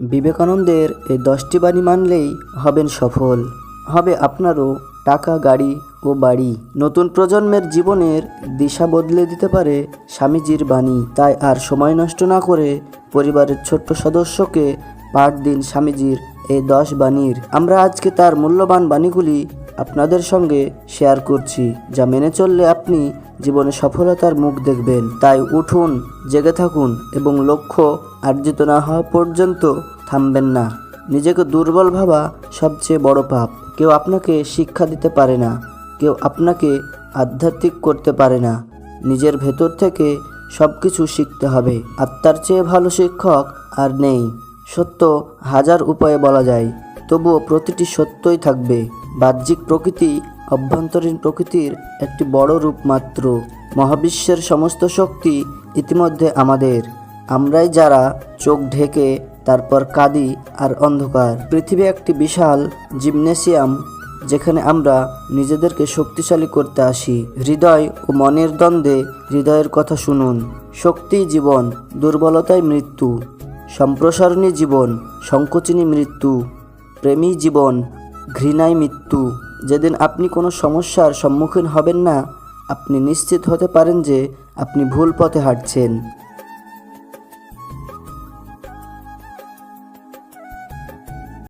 বিবেকানন্দের এই দশটি বাণী মানলেই হবেন সফল। হবে আপনারও টাকা, গাড়ি ও বাড়ি। নতুন প্রজন্মের জীবনের দিশা বদলে দিতে পারে স্বামীজির বাণী। তাই আর সময় নষ্ট না করে পরিবারের ছোট্ট সদস্যকে পাঠ দিন স্বামীজির এই দশ বাণীর। আমরা আজকে তার মূল্যবান বাণীগুলি আপনাদের সঙ্গে শেয়ার করছি, যা মেনে চললে আপনি জীবনে সফলতার মুখ দেখবেন। তাই উঠুন, জেগে থাকুন এবং লক্ষ্য অর্জিত না হওয়া পর্যন্ত থামবেন না। নিজেকে দুর্বল ভাবা সবচেয়ে বড় পাপ। কেউ আপনাকে শিক্ষা দিতে পারে না, কেউ আপনাকে আধ্যাত্মিক করতে পারে না। নিজের ভেতর থেকে সব কিছু শিখতে হবে। আত্মার চেয়ে ভালো শিক্ষক আর নেই। সত্য হাজার উপায়ে বলা যায়। তবুও প্রতিটি সত্যই থাকবে। বাহ্যিক প্রকৃতি অভ্যন্তরীণ প্রকৃতির একটি বড় রূপ মাত্র। মহাবিশ্বের সমস্ত শক্তি ইতিমধ্যে আমাদের। আমরাই যারা চোখ ঢেকে, তারপর কাঁদি আর অন্ধকার। পৃথিবী একটি বিশাল জিমনেসিয়াম, যেখানে আমরা নিজেদেরকে শক্তিশালী করতে আসি। হৃদয় ও মনের দ্বন্দ্বে হৃদয়ের কথা শুনুন। শক্তিই জীবন, দুর্বলতায় মৃত্যু। সম্প্রসারণী জীবন, সংকোচিনী মৃত্যু। প্রেমী জীবন, ঘৃণায় মৃত্যু। যেদিন আপনি কোনো সমস্যার সম্মুখীন হবেন না, আপনি নিশ্চিত হতে পারেন যে আপনি ভুল পথে হাঁটছেন।